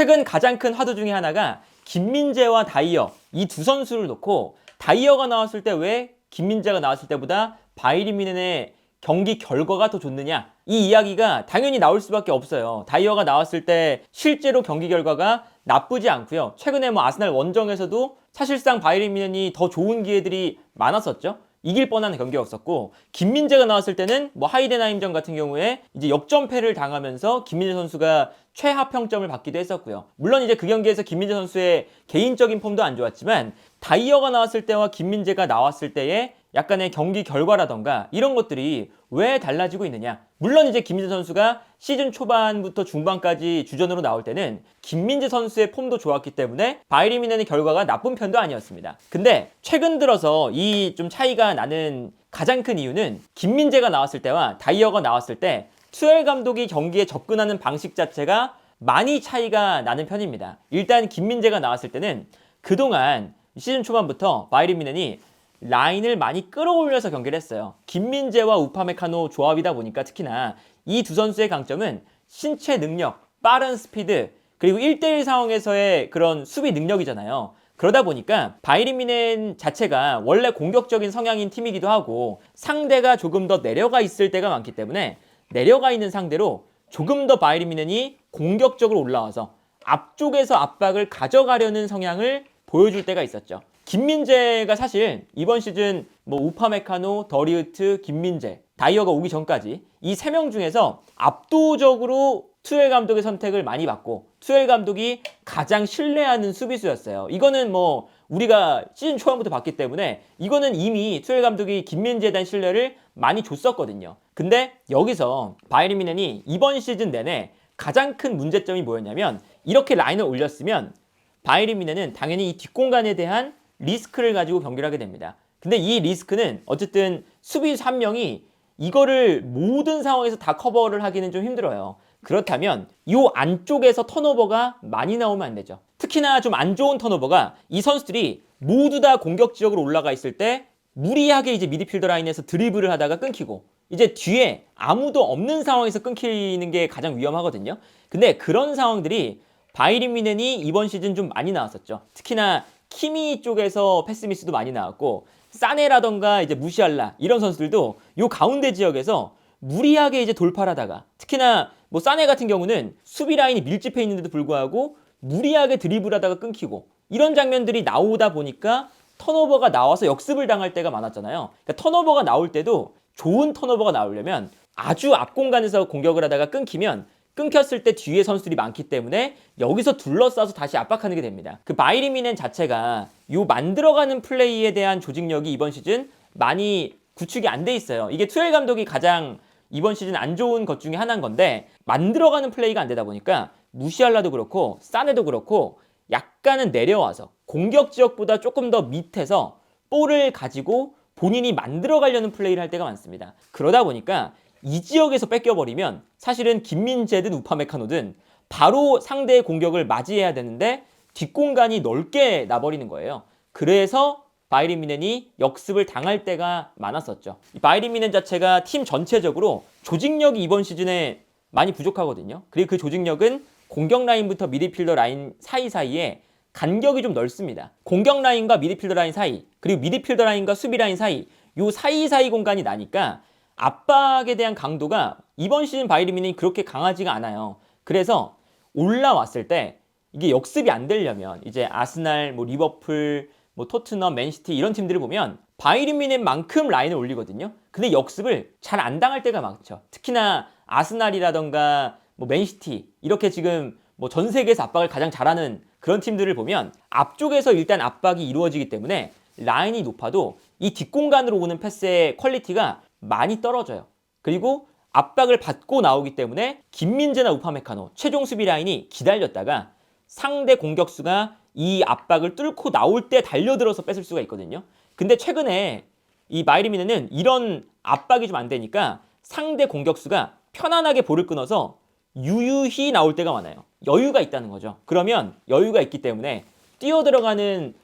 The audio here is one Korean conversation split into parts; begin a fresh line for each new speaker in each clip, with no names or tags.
최근 가장 큰 화두 중에 하나가 김민재와 다이어 이 두 선수를 놓고 다이어가 나왔을 때 왜 김민재가 나왔을 때보다 바이리미넨의 경기 결과가 더 좋느냐 이 이야기가 당연히 나올 수밖에 없어요. 다이어가 나왔을 때 실제로 경기 결과가 나쁘지 않고요. 최근에 뭐 아스날 원정에서도 사실상 바이리미넨이 더 좋은 기회들이 많았었죠. 이길 뻔한 경기였었고 김민재가 나왔을 때는 뭐 하이덴하임전 같은 경우에 이제 역전패를 당하면서 김민재 선수가 최하 평점을 받기도 했었고요. 물론 이제 그 경기에서 김민재 선수의 개인적인 폼도 안 좋았지만 다이어가 나왔을 때와 김민재가 나왔을 때의 약간의 경기 결과라던가 이런 것들이 왜 달라지고 있느냐. 물론 이제 김민재 선수가 시즌 초반부터 중반까지 주전으로 나올 때는 김민재 선수의 폼도 좋았기 때문에 바이리미넨의 결과가 나쁜 편도 아니었습니다. 근데 최근 들어서 이 좀 차이가 나는 가장 큰 이유는 김민재가 나왔을 때와 다이어가 나왔을 때 투엘 감독이 경기에 접근하는 방식 자체가 많이 차이가 나는 편입니다. 일단 김민재가 나왔을 때는 그동안 시즌 초반부터 바이리미넨이 라인을 많이 끌어올려서 경기를 했어요. 김민재와 우파메카노 조합이다 보니까 특히나 이 두 선수의 강점은 신체 능력, 빠른 스피드, 그리고 1대1 상황에서의 그런 수비 능력이잖아요. 그러다 보니까 바이리미넨 자체가 원래 공격적인 성향인 팀이기도 하고 상대가 조금 더 내려가 있을 때가 많기 때문에 내려가 있는 상대로 조금 더 바이리미넨이 공격적으로 올라와서 앞쪽에서 압박을 가져가려는 성향을 보여줄 때가 있었죠. 김민재가 사실 이번 시즌 뭐 우파메카노, 더리우트, 김민재, 다이어가 오기 전까지 이 세 명 중에서 압도적으로 투엘 감독의 선택을 많이 받고 투엘 감독이 가장 신뢰하는 수비수였어요. 이거는 뭐 우리가 시즌 초반부터 봤기 때문에 이거는 이미 투엘 감독이 김민재에 대한 신뢰를 많이 줬었거든요. 근데 여기서 바이리미넨이 이번 시즌 내내 가장 큰 문제점이 뭐였냐면 이렇게 라인을 올렸으면 바이리미넨은 당연히 이 뒷공간에 대한 리스크를 가지고 경기를 하게 됩니다. 근데 이 리스크는 어쨌든 수비수 한 명이 이거를 모든 상황에서 다 커버를 하기는 좀 힘들어요. 그렇다면 이 안쪽에서 턴오버가 많이 나오면 안 되죠. 특히나 좀 안 좋은 턴오버가 이 선수들이 모두 다 공격 지역으로 올라가 있을 때 무리하게 이제 미드필더 라인에서 드리블을 하다가 끊기고 이제 뒤에 아무도 없는 상황에서 끊기는 게 가장 위험하거든요. 근데 그런 상황들이 바이리미넨이 이번 시즌 좀 많이 나왔었죠. 특히나 키미 쪽에서 패스 미스도 많이 나왔고 사네라던가 이제 무시알라 이런 선수들도 요 가운데 지역에서 무리하게 이제 돌파하다가 특히나 뭐 사네 같은 경우는 수비 라인이 밀집해 있는데도 불구하고 무리하게 드리블하다가 끊기고 이런 장면들이 나오다 보니까 턴오버가 나와서 역습을 당할 때가 많았잖아요. 그러니까 턴오버가 나올 때도 좋은 턴오버가 나오려면 아주 앞 공간에서 공격을 하다가 끊기면 끊겼을 때 뒤에 선수들이 많기 때문에 여기서 둘러싸서 다시 압박하는 게 됩니다. 그 바이리미넨 자체가 요 만들어가는 플레이에 대한 조직력이 이번 시즌 많이 구축이 안 돼 있어요. 이게 투엘 감독이 가장 이번 시즌 안 좋은 것 중에 하나인 건데 만들어가는 플레이가 안 되다 보니까 무시알라도 그렇고 사네도 그렇고 약간은 내려와서 공격 지역보다 조금 더 밑에서 볼을 가지고 본인이 만들어가려는 플레이를 할 때가 많습니다. 그러다 보니까 이 지역에서 뺏겨버리면 사실은 김민재든 우파메카노든 바로 상대의 공격을 맞이해야 되는데 뒷공간이 넓게 나버리는 거예요. 그래서 바이리미넨이 역습을 당할 때가 많았었죠. 이 바이리미넨 자체가 팀 전체적으로 조직력이 이번 시즌에 많이 부족하거든요. 그리고 그 조직력은 공격 라인부터 미드필더 라인 사이사이에 간격이 좀 넓습니다. 공격 라인과 미드필더 라인 사이, 그리고 미드필더 라인과 수비 라인 사이, 요 사이사이 공간이 나니까 압박에 대한 강도가 이번 시즌 바이리민이 그렇게 강하지가 않아요. 그래서 올라왔을 때 이게 역습이 안 되려면 이제 아스날, 뭐 리버풀, 뭐 토트넘, 맨시티 이런 팀들을 보면 바이리민의만큼 라인을 올리거든요. 근데 역습을 잘 안 당할 때가 많죠. 특히나 아스날이라던가 뭐 맨시티 이렇게 지금 뭐 전 세계에서 압박을 가장 잘하는 그런 팀들을 보면 앞쪽에서 일단 압박이 이루어지기 때문에 라인이 높아도 이 뒷공간으로 오는 패스의 퀄리티가 많이 떨어져요. 그리고 압박을 받고 나오기 때문에 김민재나 우파메카노 최종 수비 라인이 기다렸다가 상대 공격수가 이 압박을 뚫고 나올 때 달려들어서 뺏을 수가 있거든요. 근데 최근에 이 마이리미네는 이런 압박이 좀 안 되니까 상대 공격수가 편안하게 볼을 끊어서 유유히 나올 때가 많아요. 여유가 있다는 거죠. 그러면 여유가 있기 때문에 뛰어 들어가는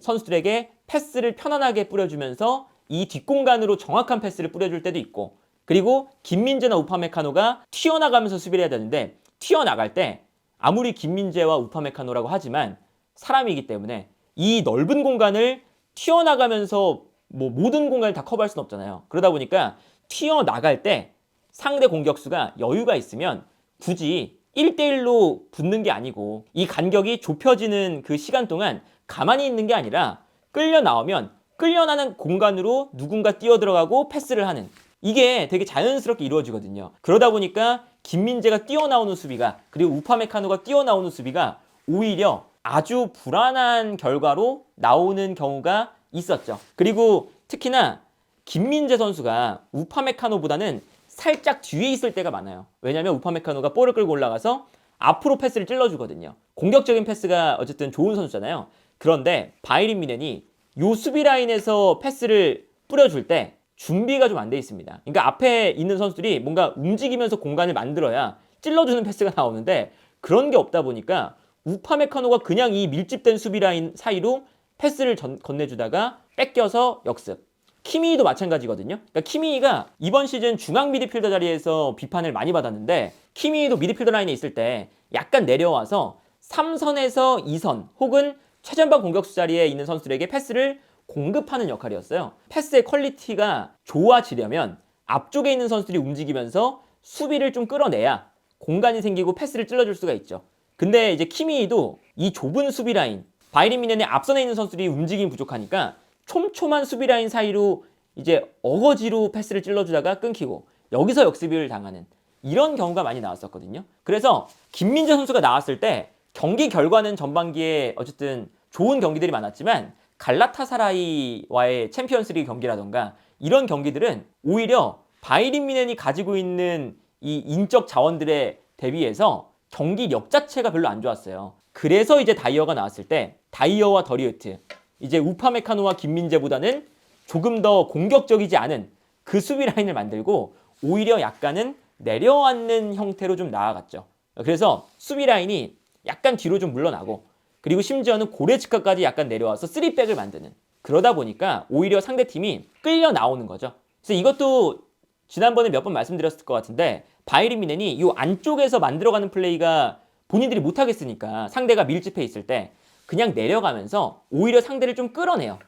선수들에게 패스를 편안하게 뿌려주면서 이 뒷공간으로 정확한 패스를 뿌려줄 때도 있고 그리고 김민재나 우파메카노가 튀어나가면서 수비를 해야 되는데 튀어나갈 때 아무리 김민재와 우파메카노라고 하지만 사람이기 때문에 이 넓은 공간을 튀어나가면서 뭐 모든 공간을 다 커버할 수는 없잖아요. 그러다 보니까 튀어나갈 때 상대 공격수가 여유가 있으면 굳이 1대1로 붙는 게 아니고 이 간격이 좁혀지는 그 시간 동안 가만히 있는 게 아니라 끌려 나오면 끌려나는 공간으로 누군가 뛰어 들어가고 패스를 하는 이게 되게 자연스럽게 이루어지거든요. 그러다 보니까 김민재가 뛰어나오는 수비가 그리고 우파메카노가 뛰어나오는 수비가 오히려 아주 불안한 결과로 나오는 경우가 있었죠. 그리고 특히나 김민재 선수가 우파메카노보다는 살짝 뒤에 있을 때가 많아요. 왜냐하면 우파메카노가 볼을 끌고 올라가서 앞으로 패스를 찔러주거든요. 공격적인 패스가 어쨌든 좋은 선수잖아요. 그런데 바이린 미넨이 요 수비 라인에서 패스를 뿌려줄 때 준비가 좀 안 돼 있습니다. 그러니까 앞에 있는 선수들이 뭔가 움직이면서 공간을 만들어야 찔러주는 패스가 나오는데 그런 게 없다 보니까 우파메카노가 그냥 이 밀집된 수비 라인 사이로 패스를 전, 건네주다가 뺏겨서 역습. 키미도 마찬가지거든요. 그러니까 키미가 이번 시즌 중앙 미드필더 자리에서 비판을 많이 받았는데 키미도 미드필더 라인에 있을 때 약간 내려와서 3선에서 2선 혹은 최전방 공격수 자리에 있는 선수들에게 패스를 공급하는 역할이었어요. 패스의 퀄리티가 좋아지려면 앞쪽에 있는 선수들이 움직이면서 수비를 좀 끌어내야 공간이 생기고 패스를 찔러줄 수가 있죠. 근데 이제 키미도 이 좁은 수비 라인, 바이린 미넨의 앞선에 있는 선수들이 움직임 부족하니까 촘촘한 수비 라인 사이로 이제 어거지로 패스를 찔러주다가 끊기고 여기서 역습을 당하는 이런 경우가 많이 나왔었거든요. 그래서 김민재 선수가 나왔을 때 경기 결과는 전반기에 어쨌든 좋은 경기들이 많았지만 갈라타사라이와의 챔피언스리그 경기라던가 이런 경기들은 오히려 바이린 미넨이 가지고 있는 이 인적 자원들에 대비해서 경기력 자체가 별로 안 좋았어요. 그래서 이제 다이어가 나왔을 때 다이어와 더리우트 이제 우파메카노와 김민재보다는 조금 더 공격적이지 않은 그 수비 라인을 만들고 오히려 약간은 내려앉는 형태로 좀 나아갔죠. 그래서 수비 라인이 약간 뒤로 좀 물러나고 그리고 심지어는 고레츠카까지 약간 내려와서 쓰리백을 만드는 그러다 보니까 오히려 상대팀이 끌려 나오는 거죠. 그래서 이것도 지난번에 몇 번 말씀드렸을 것 같은데 바이린 미넨이 이 안쪽에서 만들어가는 플레이가 본인들이 못하겠으니까 상대가 밀집해 있을 때 그냥 내려가면서 오히려 상대를 좀 끌어내요.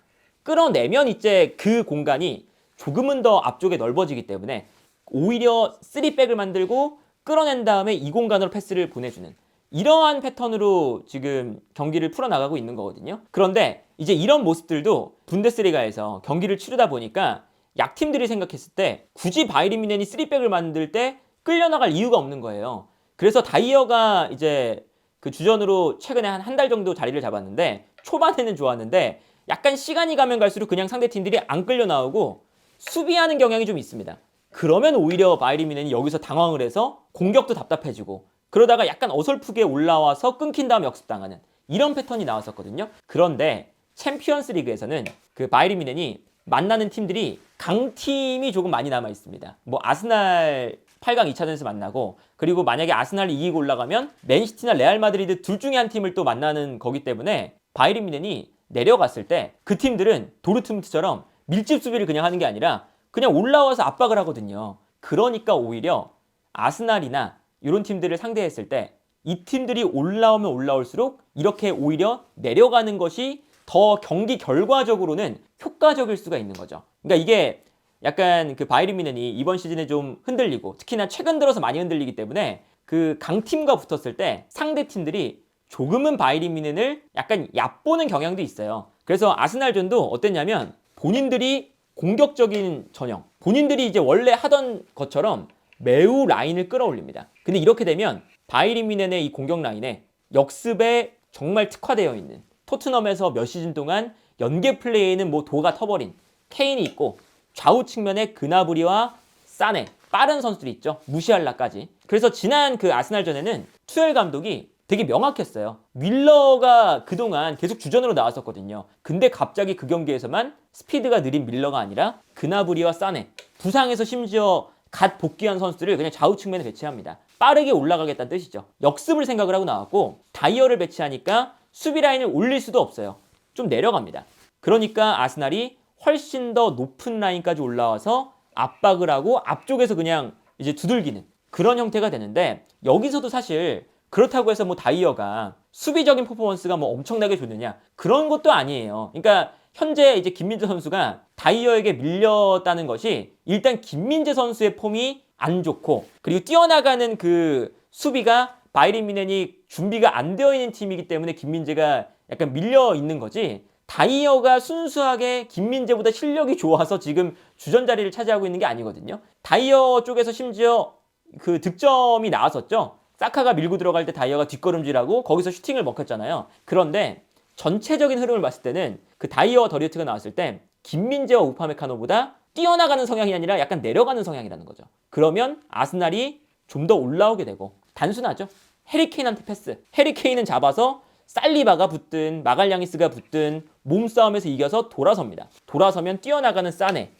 끌어내면 이제 그 공간이 조금은 더 앞쪽에 넓어지기 때문에 오히려 쓰리백을 만들고 끌어낸 다음에 이 공간으로 패스를 보내주는 이러한 패턴으로 지금 경기를 풀어나가고 있는 거거든요. 그런데 이제 이런 모습들도 분데스리가에서 경기를 치르다 보니까 약팀들이 생각했을 때 굳이 바이린 미넨이 쓰리백을 만들 때 끌려나갈 이유가 없는 거예요. 그래서 다이어가 이제 그 주전으로 최근에 한 한 달 정도 자리를 잡았는데 초반에는 좋았는데 약간 시간이 가면 갈수록 그냥 상대 팀들이 안 끌려 나오고 수비하는 경향이 좀 있습니다. 그러면 오히려 바이린 미넨이 여기서 당황을 해서 공격도 답답해지고 그러다가 약간 어설프게 올라와서 끊긴 다음 역습당하는 이런 패턴이 나왔었거든요. 그런데 챔피언스 리그에서는 그 바이린 미넨이 만나는 팀들이 강팀이 조금 많이 남아 있습니다. 뭐 아스날 8강 2차전에서 만나고 그리고 만약에 아스날이 이기고 올라가면 맨시티나 레알 마드리드 둘 중에 한 팀을 또 만나는 거기 때문에 바이린 미넨이 내려갔을 때 그 팀들은 도르트문트처럼 밀집 수비를 그냥 하는 게 아니라 그냥 올라와서 압박을 하거든요. 그러니까 오히려 아스날이나 이런 팀들을 상대했을 때 이 팀들이 올라오면 올라올수록 이렇게 오히려 내려가는 것이 더 경기 결과적으로는 효과적일 수가 있는 거죠. 그러니까 이게 약간 그 바이린 미넨이 이번 시즌에 좀 흔들리고 특히나 최근 들어서 많이 흔들리기 때문에 그 강팀과 붙었을 때 상대 팀들이 조금은 바이린 미넨을 약간 얕보는 경향도 있어요. 그래서 아스날전도 어땠냐면 본인들이 공격적인 전형, 본인들이 이제 원래 하던 것처럼 매우 라인을 끌어올립니다. 근데 이렇게 되면 바이린 미넨의 이 공격 라인에 역습에 정말 특화되어 있는 토트넘에서 몇 시즌 동안 연계 플레이에는 뭐 도가 터버린 케인이 있고 좌우 측면에 그나브리와 사네 빠른 선수들이 있죠. 무시할라까지. 그래서 지난 그 아스날전에는 투엘 감독이 되게 명확했어요. 밀러가 그동안 계속 주전으로 나왔었거든요. 근데 갑자기 그 경기에서만 스피드가 느린 밀러가 아니라 그나브리와 사네 부상에서 심지어 갓 복귀한 선수들을 그냥 좌우 측면에 배치합니다. 빠르게 올라가겠다는 뜻이죠. 역습을 생각을 하고 나왔고 다이어를 배치하니까 수비 라인을 올릴 수도 없어요. 좀 내려갑니다. 그러니까 아스날이 훨씬 더 높은 라인까지 올라와서 압박을 하고 앞쪽에서 그냥 이제 두들기는 그런 형태가 되는데 여기서도 사실 그렇다고 해서 뭐 다이어가 수비적인 퍼포먼스가 뭐 엄청나게 좋느냐 그런 것도 아니에요. 그러니까 현재 이제 김민재 선수가 다이어에게 밀렸다는 것이 일단 김민재 선수의 폼이 안 좋고 그리고 뛰어나가는 그 수비가 바이린 미넨이 준비가 안 되어 있는 팀이기 때문에 김민재가 약간 밀려 있는 거지. 다이어가 순수하게 김민재보다 실력이 좋아서 지금 주전 자리를 차지하고 있는 게 아니거든요. 다이어 쪽에서 심지어 그 득점이 나왔었죠. 사카가 밀고 들어갈 때 다이어가 뒷걸음질하고 거기서 슈팅을 먹혔잖아요. 그런데 전체적인 흐름을 봤을 때는 그 다이어와 더리우트가 나왔을 때 김민재와 우파메카노보다 뛰어나가는 성향이 아니라 약간 내려가는 성향이라는 거죠. 그러면 아스날이 좀 더 올라오게 되고 단순하죠. 해리케인한테 패스. 해리케인은 잡아서 살리바가 붙든 마갈량이스가 붙든 몸싸움에서 이겨서 돌아섭니다. 돌아서면 뛰어나가는 사네,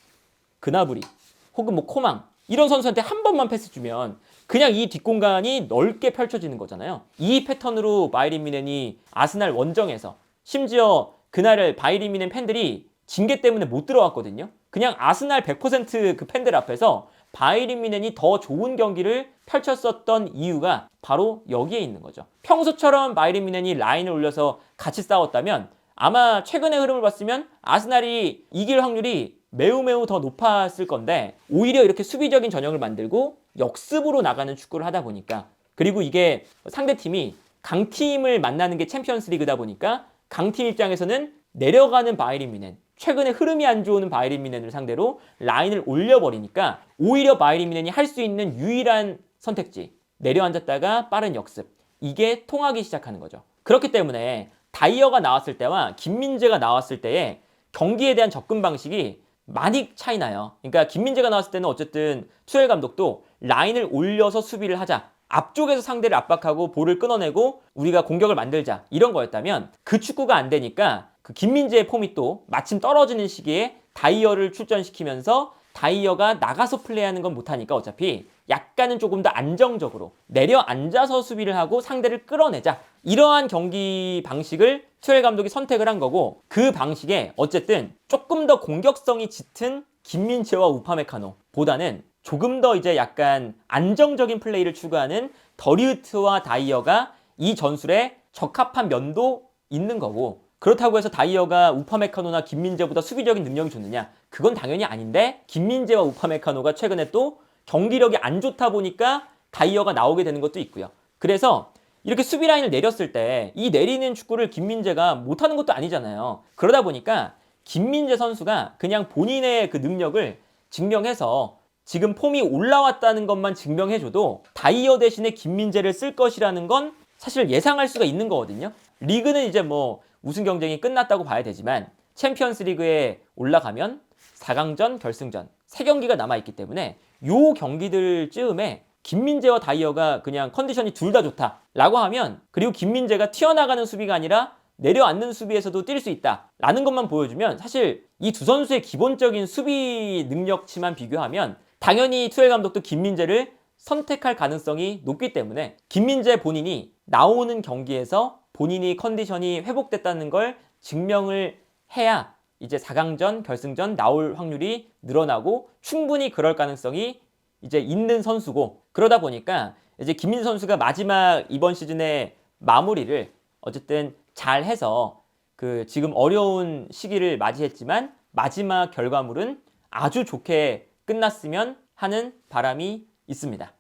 그나브리 혹은 뭐 코망 이런 선수한테 한 번만 패스 주면 그냥 이 뒷공간이 넓게 펼쳐지는 거잖아요. 이 패턴으로 바이린 미넨이 아스날 원정에서 심지어 그날을 바이린 미넨 팬들이 징계 때문에 못 들어왔거든요. 그냥 아스날 100%그 팬들 앞에서 바이린 미넨이 더 좋은 경기를 펼쳤었던 이유가 바로 여기에 있는 거죠. 평소처럼 바이린 미넨이 라인을 올려서 같이 싸웠다면 아마 최근의 흐름을 봤으면 아스날이 이길 확률이 매우 매우 더 높았을 건데 오히려 이렇게 수비적인 전형을 만들고 역습으로 나가는 축구를 하다 보니까 그리고 이게 상대 팀이 강팀을 만나는 게 챔피언스 리그다 보니까 강팀 입장에서는 내려가는 바이린 미넨 최근에 흐름이 안 좋은 바이린 미넨을 상대로 라인을 올려버리니까 오히려 바이린 미넨이 할 수 있는 유일한 선택지 내려앉았다가 빠른 역습 이게 통하기 시작하는 거죠. 그렇기 때문에 다이어가 나왔을 때와 김민재가 나왔을 때의 경기에 대한 접근 방식이 많이 차이 나요. 그러니까 김민재가 나왔을 때는 어쨌든 투엘 감독도 라인을 올려서 수비를 하자. 앞쪽에서 상대를 압박하고 볼을 끊어내고 우리가 공격을 만들자. 이런 거였다면 그 축구가 안 되니까 그 김민재의 폼이 또 마침 떨어지는 시기에 다이어를 출전시키면서 다이어가 나가서 플레이하는 건 못하니까 어차피 약간은 조금 더 안정적으로 내려앉아서 수비를 하고 상대를 끌어내자. 이러한 경기 방식을 투엘 감독이 선택을 한 거고 그 방식에 어쨌든 조금 더 공격성이 짙은 김민재와 우파메카노 보다는 조금 더 이제 약간 안정적인 플레이를 추구하는 더리우트와 다이어가 이 전술에 적합한 면도 있는 거고 그렇다고 해서 다이어가 우파메카노나 김민재보다 수비적인 능력이 좋느냐? 그건 당연히 아닌데 김민재와 우파메카노가 최근에 또 경기력이 안 좋다 보니까 다이어가 나오게 되는 것도 있고요. 그래서 이렇게 수비 라인을 내렸을 때 이 내리는 축구를 김민재가 못하는 것도 아니잖아요. 그러다 보니까 김민재 선수가 그냥 본인의 그 능력을 증명해서 지금 폼이 올라왔다는 것만 증명해줘도 다이어 대신에 김민재를 쓸 것이라는 건 사실 예상할 수가 있는 거거든요. 리그는 이제 뭐 우승 경쟁이 끝났다고 봐야 되지만 챔피언스 리그에 올라가면 4강전, 결승전 세 경기가 남아 있기 때문에 요 경기들 즈음에 김민재와 다이어가 그냥 컨디션이 둘 다 좋다 라고 하면 그리고 김민재가 튀어나가는 수비가 아니라 내려앉는 수비에서도 뛸 수 있다 라는 것만 보여주면 사실 이 두 선수의 기본적인 수비 능력치만 비교하면 당연히 투엘 감독도 김민재를 선택할 가능성이 높기 때문에 김민재 본인이 나오는 경기에서 본인이 컨디션이 회복됐다는 걸 증명을 해야 이제 4강전, 결승전 나올 확률이 늘어나고 충분히 그럴 가능성이 이제 있는 선수고 그러다 보니까 이제 김민 선수가 마지막 이번 시즌의 마무리를 어쨌든 잘 해서 그 지금 어려운 시기를 맞이했지만 마지막 결과물은 아주 좋게 끝났으면 하는 바람이 있습니다.